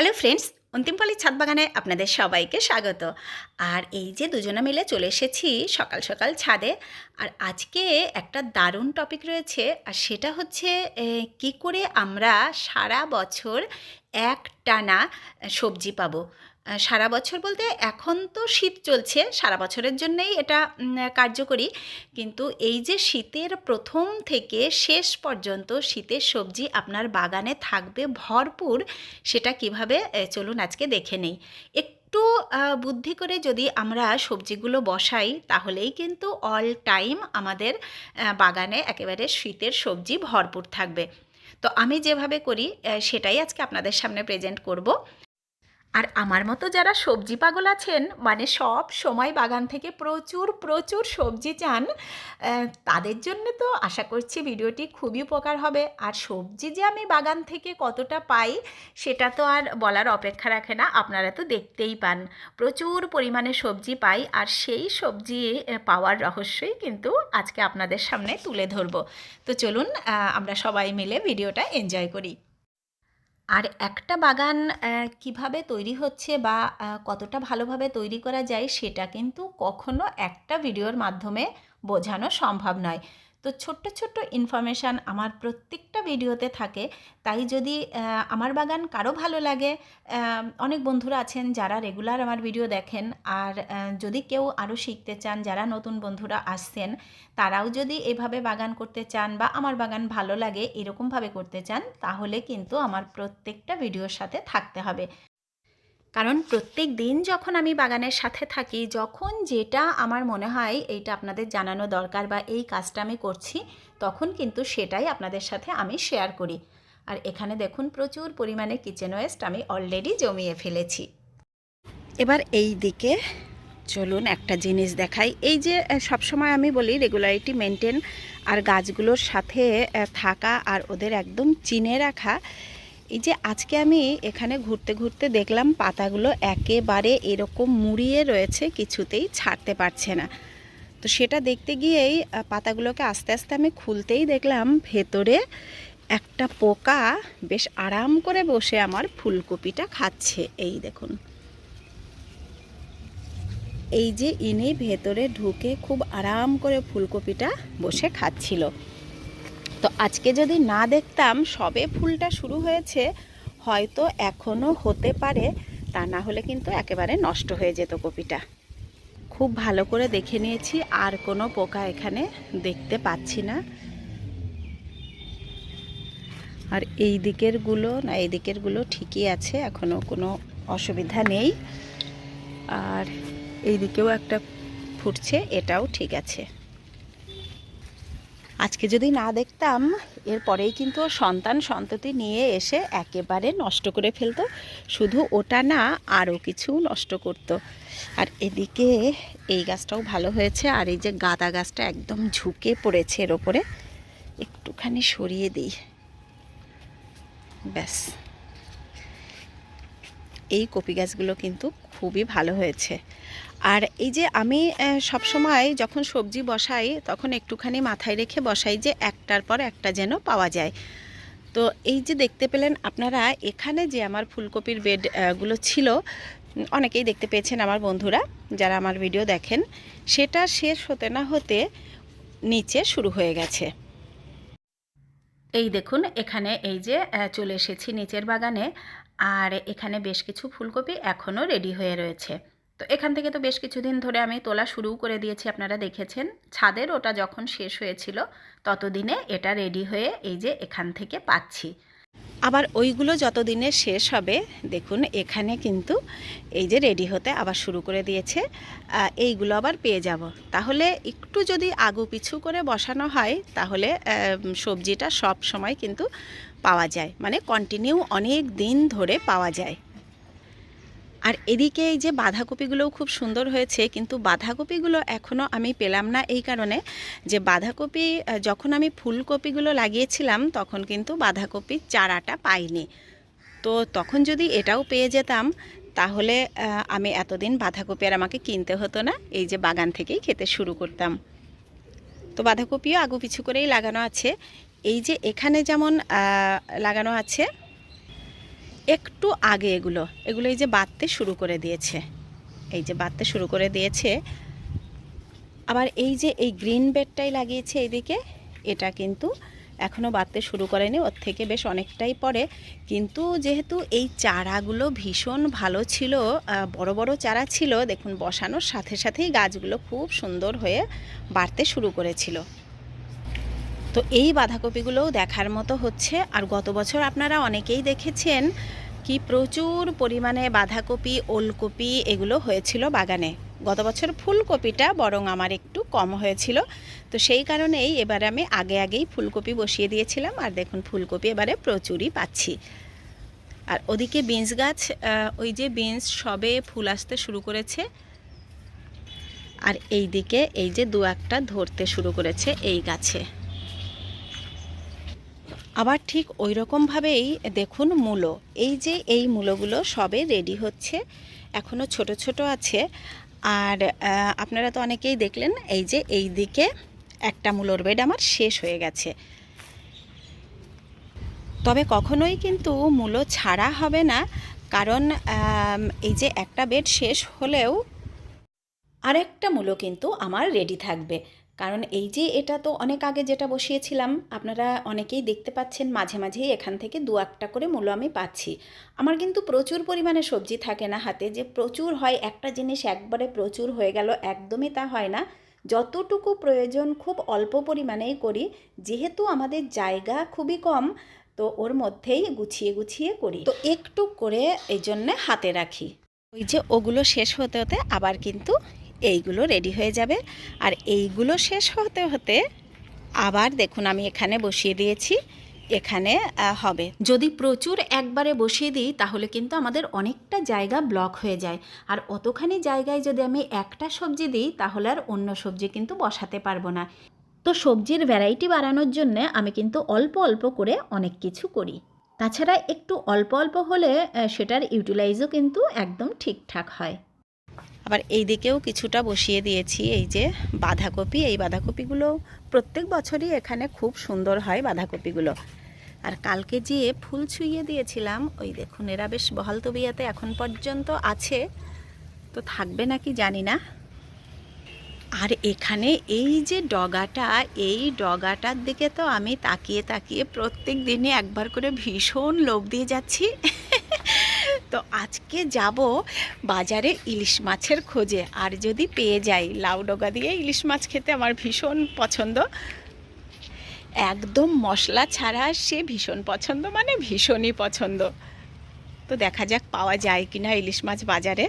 Hello friends অন্তিমপালি ছাদ বাগানে আপনাদের সবাইকে স্বাগত। আর এই যে দুজনে মিলে চলে এসেছি সকাল সকাল ছাদে, আর আজকে একটা দারুণ টপিক রয়েছে, আর সেটা হচ্ছে কি করে আমরা সারা বছর এক টানা সবজি পাবো। সারা বছর বলতে এখন তো শীত চলছে সারা বছরের জন্যই এটা কার্যকরী। কিন্তু এই যে শীতের প্রথম থেকে শেষ পর্যন্ত শীতের সবজি আপনার বাগানে থাকবে ভরপুর সেটা কীভাবে চলুন আজকে দেখে নেই। একটু আহ, বুদ্ধি করে যদি আমরা সবজিগুলো বসাই তাহলেই কিন্তু অল টাইম আমাদের বাগানে একেবারে শীতের সবজি ভরপুর থাকবে। তো আমি যেভাবে করি সেটাই আজকে আপনাদের সামনে প্রেজেন্ট করব। আর আমার মতো যারা সবজি পাগল আছেন মানে সব সময় বাগান থেকে প্রচুর প্রচুর সবজি চান তাদের জন্য তো আশা করছি ভিডিওটি খুবই উপকার হবে। আর সবজি যে আমি বাগান থেকে কতটা পাই, সেটা তো আর বলার অপেক্ষা রাখে না। আপনারা তো দেখতেই পান, প্রচুর পরিমাণে সবজি পাই। আর সেই সবজি পাওয়ার রহস্যই কিন্তু আজকে আপনাদের সামনে তুলে ধরবো। তো চলুন আমরা সবাই মিলে ভিডিওটা এনজয় করি। আর একটা বাগান কীভাবে তৈরি হচ্ছে বা কতটা ভালোভাবে তৈরি করা যায় সেটা কিন্তু কখনো একটা ভিডিওর মাধ্যমে বোঝানো সম্ভব নয়। তো ছোট্ট ছোট্ট ইনফরমেশান আমার প্রত্যেকটা ভিডিওতে থাকে। তাই যদি আমার বাগান কারও ভালো লাগে অনেক বন্ধুরা আছেন যারা রেগুলার আমার ভিডিও দেখেন। আর যদি কেউ আরও শিখতে চান, যারা নতুন বন্ধুরা আসছেন, তারাও যদি এভাবে বাগান করতে চান বা আমার বাগান ভালো লাগে, এরকমভাবে করতে চান, তাহলে কিন্তু আমার প্রত্যেকটা ভিডিওর সাথে থাকতে হবে। কারণ প্রত্যেক দিন যখন আমি বাগানের সাথে থাকি, যখন যেটা আমার মনে হয় এইটা আপনাদের জানানো দরকার বা এই কাজটা আমি করছি, তখন কিন্তু সেটাই আপনাদের সাথে আমি শেয়ার করি। আর এখানে দেখুন প্রচুর পরিমাণে কিচেন ওয়েস্ট আমি অলরেডি জমিয়ে ফেলেছি। এবার এই দিকে চলুন একটা জিনিস দেখাই। এই যে সবসময় আমি বলি রেগুলারিটি মেনটেন আর গাছগুলোর সাথে থাকা আর ওদের একদম চিনে রাখা এই যে আজকে আমি এখানে ঘুরতে ঘুরতে দেখলাম পাতাগুলো একেবারে এরকম মুড়িয়ে রয়েছে, কিছুতেই ছাড়তে পারছে না। তো সেটা দেখতে গিয়েই পাতাগুলোকে আস্তে আস্তে আমি খুলতেই দেখলাম ভেতরে একটা পোকা বেশ আরাম করে বসে আমার ফুলকপিটা খাচ্ছে। এই দেখুন। এই যে ইনি ভেতরে ঢুকে খুব আরাম করে ফুলকপিটা বসে খাচ্ছিল। তো আজকে যদি না দেখতাম সবে ফুলটা শুরু হয়েছে, হয়তো এখনও হতে পারে, তা না হলে কিন্তু একেবারে নষ্ট হয়ে যেত কপিটা। খুব ভালো করে দেখে নিয়েছি, আর কোনো পোকা এখানে দেখতে পাচ্ছি না। আর এই দিকেরগুলো না, এই দিকেরগুলো ঠিকই আছে এখনও কোনো অসুবিধা নেই। আর এই দিকেও একটা ফুটছে, এটাও ঠিক আছে। আজকে যদি না দেখতাম, এরপরেই কিন্তু সন্তান সন্ততি নিয়ে এসে একেবারে নষ্ট করে ফেলতো। শুধু ওটা না, আরও কিছু নষ্ট করতো। আর এদিকে এই গাছটাও ভালো হয়েছে, আর এই যে গাঁদা গাছটা একদম ঝুঁকে পড়েছে এর ওপরে। একটুখানি সরিয়ে দিই। ব্যাস। এই কপি গাছগুলো কিন্তু খুবই ভালো হয়েছে। আর এই যে আমি আহ, সবসময় যখন সবজি বসাই তখন একটুখানি মাথায় রেখে বসাই যে একটার পর একটা যেন পাওয়া যায়। তো এই যে দেখতে পেলেন আপনারা এখানে যে আমার ফুলকপির বেড আহ, গুলো ছিল অনেকেই দেখতে পেয়েছেন আমার বন্ধুরা যারা আমার ভিডিও দেখেন সেটা শেষ হতে না হতে নিচে শুরু হয়ে গেছে। এই দেখুন এখানে এই যে চলে এসেছি নিচের বাগানে আর এখানে বেশ কিছু ফুলকপি এখনও রেডি হয়ে রয়েছে। তো এখান থেকে তো বেশ কিছুদিন ধরে আমি তোলা শুরু করে দিয়েছি, আপনারা দেখেছেন। ছাদের ওটা যখন শেষ হয়েছিল, ততদিনে এটা রেডি হয়ে এই যে এখান থেকে পাচ্ছি। আবার ওইগুলো যতদিনে শেষ হবে, দেখুন এখানে কিন্তু এই যে রেডি হতে আবার শুরু করে দিয়েছে। এইগুলো আবার পেয়ে যাব। তাহলে একটু যদি আগু পিছু করে বসানো হয়, তাহলে সবজিটা সব সময় কিন্তু পাওয়া যায়। মানে কন্টিনিউ অনেক দিন ধরে পাওয়া যায়। আর এদিকে এই যে বাঁধাকপিগুলোও খুব সুন্দর হয়েছে, কিন্তু বাঁধাকপিগুলো এখনও আমি পেলাম না এই কারণে যে বাঁধাকপি যখন আমি ফুলকপিগুলো লাগিয়েছিলাম তখন কিন্তু বাঁধাকপির চারাটা পাইনি। তো তখন যদি এটাও পেয়ে যেতাম, তাহলে আমি এতদিন বাঁধাকপি আর আমাকে কিনতে হতো না, এই যে বাগান থেকেই খেতে শুরু করতাম। তো বাঁধাকপিও আগু পিছু করেই লাগানো আছে। এই যে এখানে যেমন লাগানো আছে একটু আগে এগুলো এগুলো এই যে বাড়তে শুরু করে দিয়েছে। এই যে বাড়তে শুরু করে দিয়েছে। আবার এই যে এই গ্রিন বেডটাই লাগিয়েছে এইদিকে, এটা কিন্তু এখনও বাড়তে শুরু করেনি, ওর থেকে বেশ অনেকটাই পরে। কিন্তু যেহেতু এই চারাগুলো ভীষণ ভালো ছিল বড় বড় চারা ছিল, দেখুন বসানোর সাথে সাথেই গাছগুলো খুব সুন্দর হয়ে বাড়তে শুরু করেছিল। তো এই বাঁধাকপিগুলোও দেখার মতো হচ্ছে। আর গত বছর আপনারা অনেকেই দেখেছেন কি প্রচুর পরিমাণে বাঁধাকপি, ওলকপি এগুলো হয়েছিল বাগানে। গত বছর ফুলকপিটা বরং আমার একটু কম হয়েছিল। তো সেই কারণেই এবারে আমি আগে আগেই ফুলকপি বসিয়ে দিয়েছিলাম। আর দেখুন, ফুলকপি এবারে প্রচুরই পাচ্ছি। আর ওদিকে বিনস গাছ ওই যে বিনস সবে ফুল আসতে শুরু করেছে। আর এই দিকে এই যে দু একটা ধরতে শুরু করেছে এই গাছে। আবার ঠিক ওই রকমভাবেই দেখুন মূলো। এই যে এই মূলোগুলো সবে রেডি হচ্ছে এখনও ছোট ছোট আছে। আর আপনারা তো অনেকেই দেখলেন, এই যে এই দিকে একটা মূলোর বেড আমার শেষ হয়ে গেছে। তবে কখনোই কিন্তু মূলো ছাড়া হবে না, কারণ এই যে একটা বেড শেষ হলেও আরেকটা মূলো কিন্তু আমার রেডি থাকবে। কারণ এই যে এটা তো অনেক আগে যেটা বসিয়েছিলাম, আপনারা অনেকেই দেখতে পাচ্ছেন মাঝে মাঝেই এখান থেকে দু একটা করে মূলো আমি পাচ্ছি। আমার কিন্তু প্রচুর পরিমাণে সবজি থাকে না হাতে, যে প্রচুর হয়, একটা জিনিস একবারে প্রচুর হয়ে গেল, একদমই তা হয় না। যতটুকু প্রয়োজন খুব অল্প পরিমাণেই করি, যেহেতু আমাদের জায়গা খুবই কম, তো ওর মধ্যেই গুছিয়ে গুছিয়ে করি। তো একটু করে এই জন্যে হাতে রাখি। ওই যে ওগুলো শেষ হতে হতে আবার কিন্তু এইগুলো রেডি হয়ে যাবে। আর এইগুলো শেষ হতে হতে আবার দেখুন আমি এখানে বসিয়ে দিয়েছি। এখানে হবে। যদি প্রচুর একবারে বসিয়ে দিই, তাহলে কিন্তু আমাদের অনেকটা জায়গা ব্লক হয়ে যায়। আর অতখানি জায়গায় যদি আমি একটা সবজি দিই, তাহলে আর অন্য সবজি কিন্তু বসাতে পারব না। তো সবজির ভ্যারাইটি বাড়ানোর জন্য আমি কিন্তু অল্প অল্প করে অনেক কিছু করি। তাছাড়া একটু অল্প অল্প হলে সেটার ইউটিলাইজও কিন্তু একদম ঠিকঠাক হয়। আবার এই দিকেও কিছুটা বসিয়ে দিয়েছি এই যে বাঁধাকপি। এই বাঁধাকপিগুলো প্রত্যেক বছরই এখানে খুব সুন্দর হয় বাঁধাকপিগুলো। আর কালকে যে ফুল ছুঁইয়ে দিয়েছিলাম, ওই দেখুন এরা বেশ বহাল তবিয়াতে এখন পর্যন্ত আছে। তো থাকবে নাকি জানি না। আর এখানে এই যে ডগাটা, এই ডগাটার দিকে তো আমি তাকিয়ে তাকিয়ে প্রত্যেক দিনে একবার করে ভীষণ লোভ দিয়ে যাচ্ছি। তো আজকে যাব বাজারে ইলিশ মাছের খোঁজে। আর যদি পেয়ে যাই, লাউ ডগা দিয়ে ইলিশ মাছ খেতে আমার ভীষণ পছন্দ। একদম মশলা ছাড়া সে ভীষণ পছন্দ মানে ভীষণই পছন্দ। তো দেখা যাক পাওয়া যায় কিনা ইলিশ মাছ বাজারে।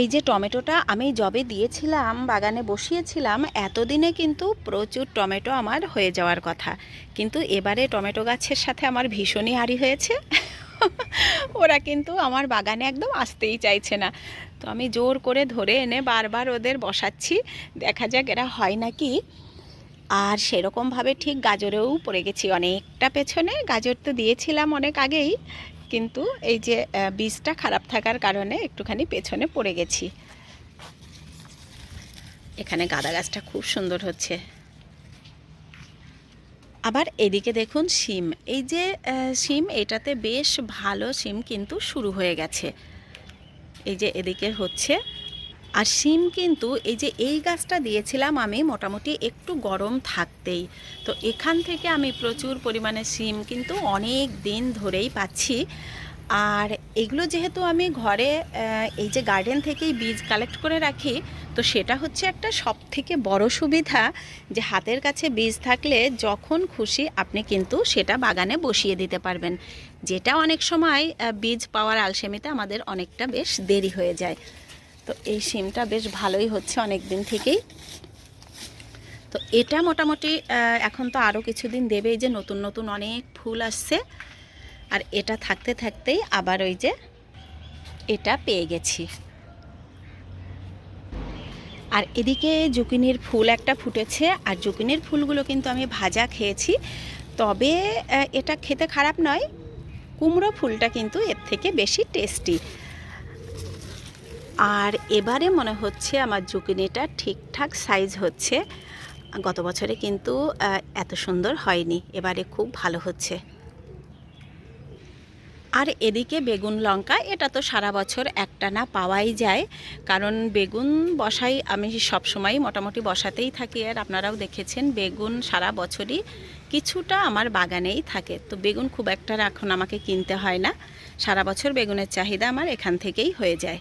এই যে টমেটোটা আমি জবে দিয়েছিলাম, বাগানে বসিয়েছিলাম, এতদিনে কিন্তু প্রচুর টমেটো আমার হয়ে যাওয়ার কথা। কিন্তু এবারে টমেটো গাছের সাথে আমার ভীষণই হারি হয়েছে। ওরা কিন্তু আমার বাগানে একদম আসতেই চাইছে না। তো আমি জোর করে ধরে এনে বারবার ওদের বসাচ্ছি, দেখা যাক এরা হয় নাকি। আর সেরকমভাবে ঠিক গাজরেও পড়ে গেছি অনেকটা পেছনে। গাজর তো দিয়েছিলাম অনেক আগেই, কিন্তু এই যে বীজটা খারাপ থাকার কারণে একটুখানি পেছনে পড়ে গেছি। এখানে গাঁদা গাছটা খুব সুন্দর হচ্ছে। আবার এদিকে দেখুন শিম। এই যে সিম শিম, এটাতে বেশ ভালো শিম কিন্তু শুরু হয়ে গেছে। এই যে এদিকে হচ্ছে। আর শিম কিন্তু এই যে এই গাছটা দিয়েছিলাম আমি মোটামুটি একটু গরম থাকতেই। তো এখান থেকে আমি প্রচুর পরিমাণে শিম কিন্তু অনেক দিন ধরেই পাচ্ছি। আর এগুলো যেহেতু আমি ঘরে এই যে গার্ডেন থেকেই বীজ কালেক্ট করে রাখি, তো সেটা হচ্ছে একটা সব থেকে বড় সুবিধা যে হাতের কাছে বীজ থাকলে যখন খুশি আপনি কিন্তু সেটা বাগানে বসিয়ে দিতে পারবেন। যেটা অনেক সময় বীজ পাওয়ার আলসেমিতে আমাদের অনেকটা বেশ দেরি হয়ে যায়। তো এই সিমটা বেশ ভালোই হচ্ছে অনেক দিন থেকেই। তো এটা মোটামুটি এখন তো আরও কিছুদিন দেবে এই যে নতুন নতুন অনেক ফুল আসছে। আর এটা থাকতে থাকতেই আবার ওই যে এটা পেয়ে গেছি। আর এদিকে জুকিনির ফুল একটা ফুটেছে, আর জুকিনির ফুলগুলো কিন্তু আমি ভাজা খেয়েছি। তবে এটা খেতে খারাপ নয়, কুমড়ো ফুলটা কিন্তু এর থেকে বেশি টেস্টি। আর এবারে মনে হচ্ছে আমার জুকিনিটা ঠিকঠাক সাইজ হচ্ছে। গত বছরে কিন্তু এত সুন্দর হয়নি, এবারে খুব ভালো হচ্ছে। আর এদিকে বেগুন লঙ্কা, এটা তো সারা বছর একটা না পাওয়াই যায়। কারণ বেগুন বসাই আমি সবসময় মোটামুটি বসাতেই থাকি। আর আপনারাও দেখেছেন, বেগুন সারা বছরই কিছুটা আমার বাগানেই থাকে। তো বেগুন খুব একটা এখন আমাকে কিনতে হয় না। সারা বছর বেগুনের চাহিদা আমার এখান থেকেই হয়ে যায়।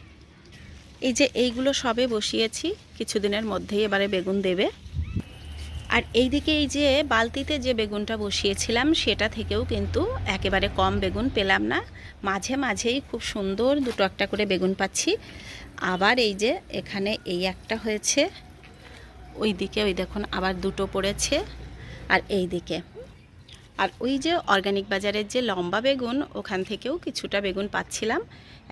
এই যে এইগুলো সবে বসিয়েছি, কিছুদিনের মধ্যেই এবারে বেগুন দেবে। আর এইদিকে এই যে বালতিতে যে বেগুনটা বসিয়েছিলাম, সেটা থেকেও কিন্তু একেবারে কম বেগুন পেলাম না। মাঝে মাঝেই খুব সুন্দর দুটো একটা করে বেগুন পাচ্ছি। আবার এই যে এখানে এই একটা হয়েছে ওই দিকে ওই দেখুন আবার দুটো পড়েছে, আর এই দিকে আর ওই যে অর্গানিক বাজারের যে লম্বা বেগুন, ওখান থেকেও কিছুটা বেগুন পাচ্ছিলাম।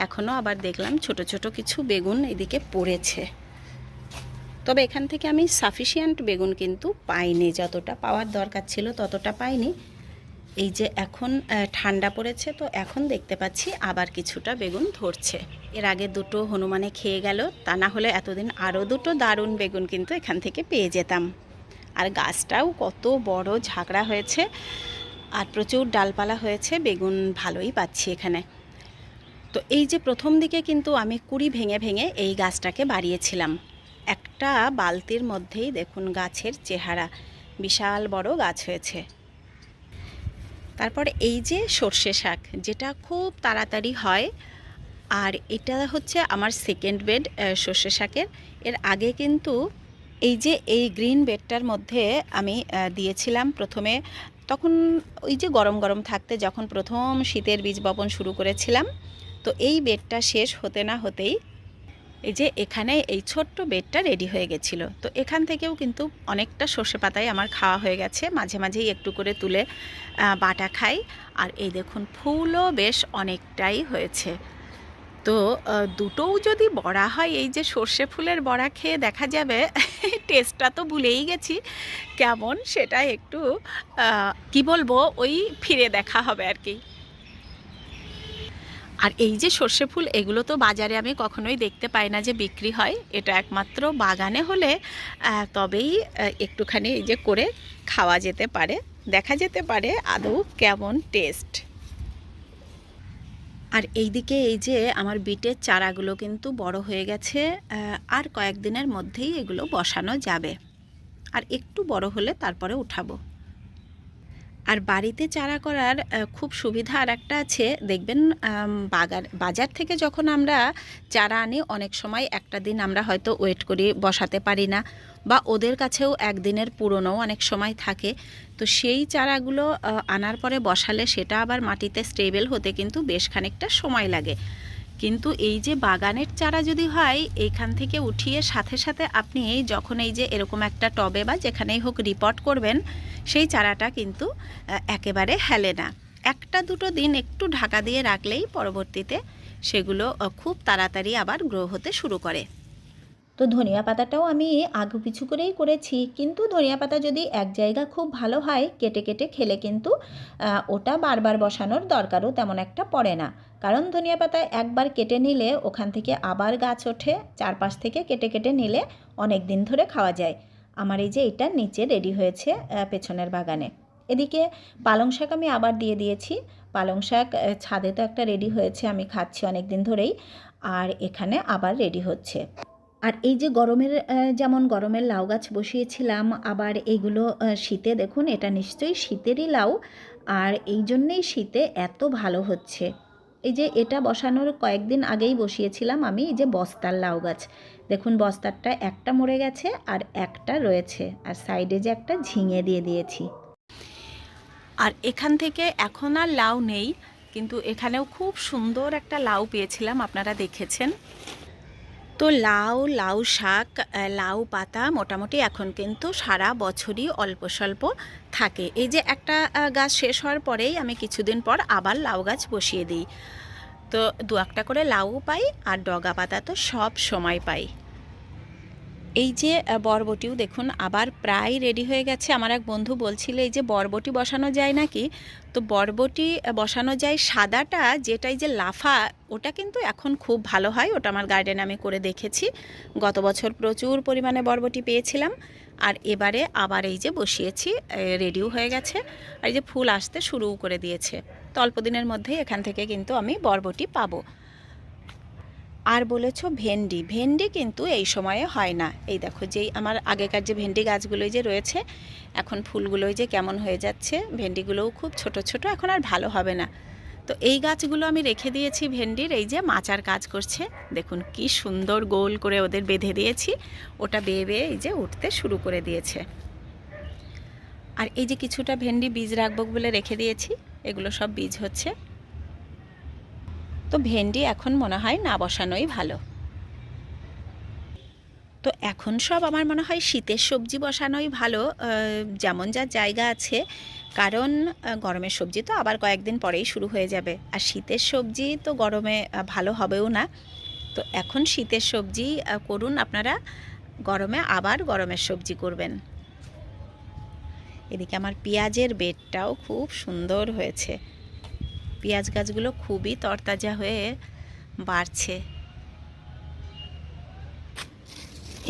এখনও আবার দেখলাম ছোট ছোট কিছু বেগুন এদিকে পড়েছে। তবে এখান থেকে আমি সাফিসিয়েন্ট বেগুন কিন্তু পাইনি, যতটা পাওয়ার দরকার ছিল ততটা পাইনি। এই যে এখন ঠান্ডা পড়েছে, তো এখন দেখতে পাচ্ছি আবার কিছুটা বেগুন ধরছে। এর আগে দুটো হনুমানে খেয়ে গেল, তা না হলে এতদিন আরও দুটো দারুণ বেগুন কিন্তু এখান থেকে পেয়ে যেতাম। আর গাছটাও কত বড় ঝাঁকড়া হয়েছে, আর প্রচুর ডালপালা হয়েছে, বেগুন ভালোই পাচ্ছি এখানে। তো এই যে প্রথম দিকে কিন্তু আমি কুড়ি ভেঙে ভেঙে এই গাছটাকে বাড়িয়েছিলাম। একটা বালতির মধ্যেই দেখুন গাছের চেহারা। বিশাল বড় গাছ হয়েছে। তারপর এই যে সর্ষে শাক, যেটা খুব তাড়াতাড়ি হয়, আর এটা হচ্ছে আমার সেকেন্ড বেড সর্ষে শাকের। এর আগে কিন্তু এই যে এই গ্রিন বেডটার মধ্যে আমি দিয়েছিলাম প্রথমে। তখন ওই যে গরম গরম থাকতে যখন প্রথম শীতের বীজ বপন শুরু করেছিলাম, তো এই বেডটা শেষ হতে না হতেই এই যে এখানে এই ছোট্ট বেডটা রেডি হয়ে গেছিল। তো এখান থেকেও কিন্তু অনেকটা সর্ষে পাতাই আমার খাওয়া হয়ে গেছে। মাঝে মাঝেই একটু করে তুলে বাটা খাই। আর এই দেখুন, ফুলও বেশ অনেকটাই হয়েছে। তো দুটোও যদি বড়া হয়, এই যে সর্ষে ফুলের বড়া খেয়ে দেখা যাবে, টেস্টটা তো ভুলেই গেছি। কেমন সেটা একটু কি বলব, ওই ফিরে দেখা হবে আর কি। আর এই যে সর্ষে ফুল, এগুলো তো বাজারে আমি কখনোই দেখতে পাই না যে বিক্রি হয়। এটা একমাত্র বাগানে হলে তবেই একটুখানি এই যে করে খাওয়া যেতে পারে, দেখা যেতে পারে, আদৌ কেমন টেস্ট। আর এইদিকে এই যে আমার বিটের চারাগুলো কিন্তু বড় হয়ে গেছে আর কয়েকদিনের মধ্যেই এগুলো বসানো যাবে। আর একটু বড় হলে তারপরে উঠাবো। আর বাড়িতে চারা করার খুব সুবিধা আর একটা আছে। দেখবেন বাগার, বাজার থেকে যখন আমরা চারা আনি, অনেক সময় একটা দিন আমরা হয়তো ওয়েট করি, বসাতে পারি না বা ওদের কাছেও একদিনের পুরনোও অনেক সময় থাকে। তো সেই চারাগুলো আনার পরে বসালে সেটা আবার মাটিতে স্টেবল হতে কিন্তু বেশ খানিকটা সময় লাগে। কিন্তু এই যে বাগানের চারা যদি হয় এইখান থেকে উঠিয়ে সাথে সাথে আপনি যখন এই যে এরকম একটা টবে বা যেখানেই হোক রিপোর্ট করবেন, সেই চারাটা কিন্তু একেবারে হেলে না। একটা দুটো দিন একটু ঢাকা দিয়ে রাখলেই পরবর্তীতে সেগুলো খুব তাড়াতাড়ি আবার গ্রো হতে শুরু করে। তো ধনিয়া পাতাটাও আমি আগু পিছু করেই করেছি। কিন্তু ধনিয়া পাতা যদি এক জায়গা খুব ভালো হয়, কেটে কেটে খেলে কিন্তু ওটা বারবার বসানোর দরকারও তেমন একটা পড়ে না। কারণ ধনিয়া পাতা একবার কেটে নিলে ওখান থেকে আবার গাছ ওঠে, চারপাশ থেকে কেটে কেটে নিলে অনেক দিন ধরে খাওয়া যায়। আমার এই যে এটা নিচে রেডি হয়েছে পেছনের বাগানে। এদিকে পালং শাক আমি আবার দিয়ে দিয়েছি। পালং শাক ছাদে তো একটা রেডি হয়েছে, আমি খাচ্ছি অনেক দিন ধরেই। আর এখানে আবার রেডি হচ্ছে। আর এই যে গরমের যেমন গরমের লাউ গাছ বসিয়েছিলাম, আবার এইগুলো শীতে দেখুন, এটা নিশ্চয়ই শীতেরই লাউ। আর এই জন্যেই শীতে এত ভালো হচ্ছে। এই যে এটা বসানোর কয়েকদিন আগেই বসিয়েছিলাম আমি, এই যে বস্তার লাউ গাছ। দেখুন, বস্তারটা একটা মরে গেছে আর একটা রয়েছে। আর সাইডে যে একটা ঝিঙে দিয়ে দিয়েছি। আর এখান থেকে এখন আর লাউ নেই, কিন্তু এখানেও খুব সুন্দর একটা লাউ পেয়েছিলাম, আপনারা দেখেছেন। তো লাউ লাউ শাক লাউ পাতা মোটামুটি এখন কিন্তু সারা বছরই অল্প স্বল্প থাকে। এই যে একটা গাছ শেষ হওয়ার পরেই আমি কিছুদিন পর আবার লাউ গাছ বসিয়ে দিই। তো দু একটা করে লাউ পাই আর ডগা পাতা তো সব সময় পাই। এই যে বরবটিও দেখুন, আবার প্রায় রেডি হয়ে গেছে। আমার এক বন্ধু বলছিল, এই যে বরবটি বসানো যায় নাকি? তো বরবটি বসানো যায় সাদাটা, যেটাই যে লাফা, ওটা কিন্তু এখন খুব ভালো হয়। ওটা আমার গার্ডেনে আমি করে দেখেছি। গত বছর প্রচুর পরিমাণে বরবটি পেয়েছিলাম। আর এবারে আবার এই যে বসিয়েছি রেডিও হয়ে গেছে। আর এই যে ফুল আসতে শুরু করে দিয়েছে। তো অল্প দিনের মধ্যেই এখান থেকে কিন্তু আমি বরবটি পাবো। আর বলেছ ভেন্ডি। ভেন্ডি কিন্তু এই সময়ে হয় না। এই দেখো যেই আমার আগেকার যে ভেন্ডি গাছগুলোই যে রয়েছে, এখন ফুলগুলোই যে কেমন হয়ে যাচ্ছে, ভেন্ডিগুলোও খুব ছোট ছোট, এখন আর ভালো হবে না। তো এই গাছগুলো আমি রেখে দিয়েছি ভেন্ডির, এই যে মাচার কাজ করছে। দেখুন কি সুন্দর গোল করে ওদের বেঁধে দিয়েছি, ওটা বেয়ে বেয়ে এই যে উঠতে শুরু করে দিয়েছে। আর এই যে কিছুটা ভেন্ডি বীজ রাখব বলে রেখে দিয়েছি, এগুলো সব বীজ হচ্ছে। তো ভেন্ডি এখন মনে হয় না বসানোই ভালো। তো এখন সব আমার মনে হয় শীতের সবজি বসানোই ভালো যেমন যা জায়গা আছে। কারণ গরমের সবজি তো আবার কয়েকদিন পরেই শুরু হয়ে যাবে। আর শীতের সবজি তো গরমে ভালো হবেও না। তো এখন শীতের সবজি করুন আপনারা। গরমে আবার গরমের সবজি করবেন। এদিকে আমার পেঁয়াজের বেডটাও খুব সুন্দর হয়েছে। পেঁয়াজ গাছগুলো খুবই তরতাজা হয়ে বাড়ছে।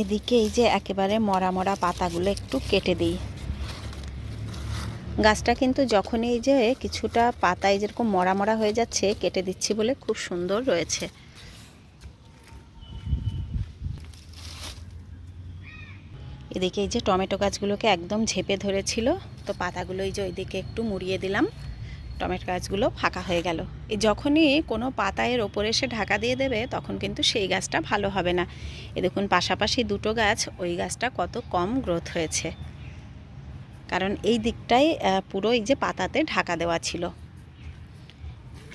এদিকে এই যে একেবারে মরা মরা পাতাগুলো একটু কেটে দিই। গাছটা কিন্তু যখনই এই যে কিছুটা পাতায় যেরকম মরা মরা হয়ে যাচ্ছে, কেটে দিচ্ছি বলে খুব সুন্দর রয়েছে। এদিকে এই যে টমেটো গাছগুলোকে একদম ঝেপে ধরেছিল, তো পাতাগুলো এই যে ওইদিকে একটু মুড়িয়ে দিলাম। টমেটো গাছগুলো ফাঁকা হয়ে গেল। যখনই কোনো পাতায়ের ওপরে এসে ঢাকা দিয়ে দেবে, তখন কিন্তু সেই গাছটা ভালো হবে না। এ দেখুন, পাশাপাশি দুটো গাছ, ওই গাছটা কত কম গ্রোথ হয়েছে। কারণ এই দিকটাই পুরো এই যে পাতাতে ঢাকা দেওয়া ছিল।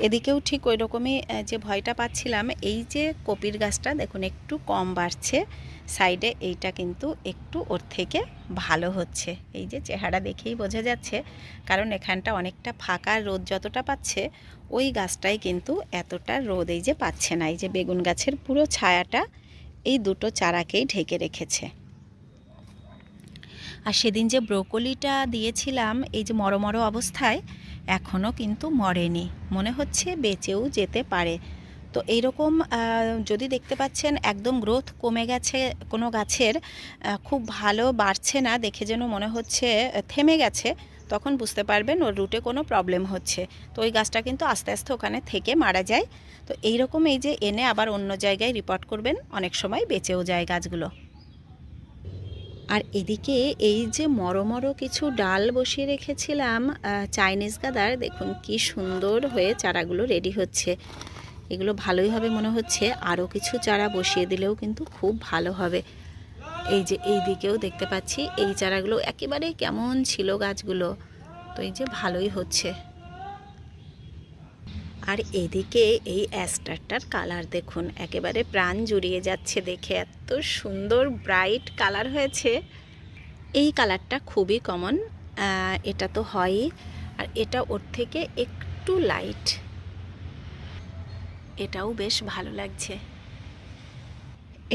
এদিকেও ঠিক ওই রকমই যে ভয়টা পাচ্ছিলাম, এই যে কপির গাছটা দেখুন একটু কম বাড়ছে সাইডে এইটা কিন্তু একটু ওর থেকে ভালো হচ্ছে। এই যে চেহারা দেখেই বোঝা যাচ্ছে, কারণ এখানটা অনেকটা ফাঁকা রোদ যতটা পাচ্ছে, ওই গাছটাই কিন্তু এতটা রোদ এই যে পাচ্ছে না। এই যে বেগুন গাছের পুরো ছায়াটা এই দুটো চারাকেই ঢেকে রেখেছে। আর সেদিন যে ব্রোকলিটা দিয়েছিলাম, এই যে মরো মরো অবস্থায় এখনও কিন্তু মরেনি। মনে হচ্ছে বেঁচেও যেতে পারে। তো এইরকম যদি দেখতে পাচ্ছেন একদম গ্রোথ কমে গেছে কোনো গাছের খুব ভালো বাড়ছে না দেখে যেন মনে হচ্ছে থেমে গেছে, তখন বুঝতে পারবেন ওর রুটে কোনো প্রবলেম হচ্ছে। তো ওই গাছটা কিন্তু আস্তে আস্তে ওখানে থেকে মারা যায়। তো এইরকম এই যে এনে আবার অন্য জায়গায় রিপোর্ট করবেন, অনেক সময় বেঁচেও যায় গাছগুলো। আর এদিকে এই যে মরো মরো কিছু ডাল বসিয়ে রেখেছিলাম চাইনিজ গাদার, দেখুন কি সুন্দর হয়ে চারাগুলো রেডি হচ্ছে। এগুলো ভালোই হবে মনে হচ্ছে, আরও কিছু চারা বসিয়ে দিলেও কিন্তু খুব ভালো হবে। এই যে এই দিকেও দেখতে পাচ্ছি, এই চারাগুলো একেবারে কেমন ছিল গাছগুলো। তো এই যে ভালোই হচ্ছে। আর এদিকে এই অ্যাস্টারটার কালার দেখুন, একেবারে প্রাণ জুড়িয়ে যাচ্ছে দেখে, এত সুন্দর ব্রাইট কালার হয়েছে। এই কালারটা খুবই কমন এটা তো হয়ই, আর এটা ওর থেকে একটু লাইট। এটাও বেশ ভালো লাগছে।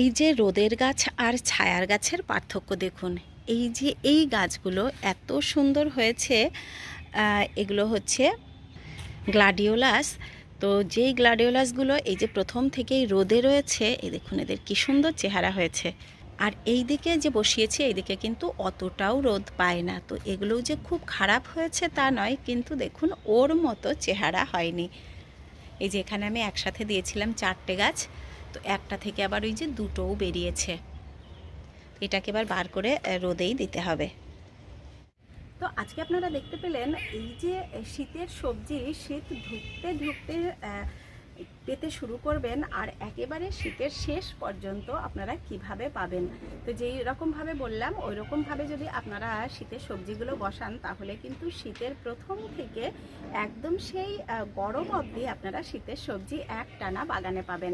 এই যে রোদের গাছ আর ছায়ার গাছের পার্থক্য দেখুন, এই যে এই গাছগুলো এত সুন্দর হয়েছে এগুলো হচ্ছে গ্লাডিওলাস। তো যেই গ্লাডিওলাসগুলো এই যে প্রথম থেকেই রোদে রয়েছে, এই দেখুন এদের কী সুন্দর চেহারা হয়েছে। আর এই দিকে যে বসিয়েছি এইদিকে কিন্তু অতটাও রোদ পায় না। তো এগুলোও যে খুব খারাপ হয়েছে তা নয়, কিন্তু দেখুন ওর মতো চেহারা হয়নি। এই যে এখানে আমি একসাথে দিয়েছিলাম চারটে গাছ, তো একটা থেকে আবার ওই যে দুটোও বেরিয়েছে। এটাকে এবার বার করে রোদেই দিতে হবে। তো আজকে আপনারা দেখতে পেলেন এই যে শীতের সবজি শীত ঢুকতে ঢুকতে পেতে শুরু করবেন আর একেবারে শীতের শেষ পর্যন্ত আপনারা কীভাবে পাবেন? তো যেই রকমভাবে বললাম, ওই রকমভাবে যদি আপনারা শীতের সবজিগুলো বসান, তাহলে কিন্তু শীতের প্রথম থেকে একদম সেই গরম অবধি আপনারা শীতের সবজি এক টানা বাগানে পাবেন।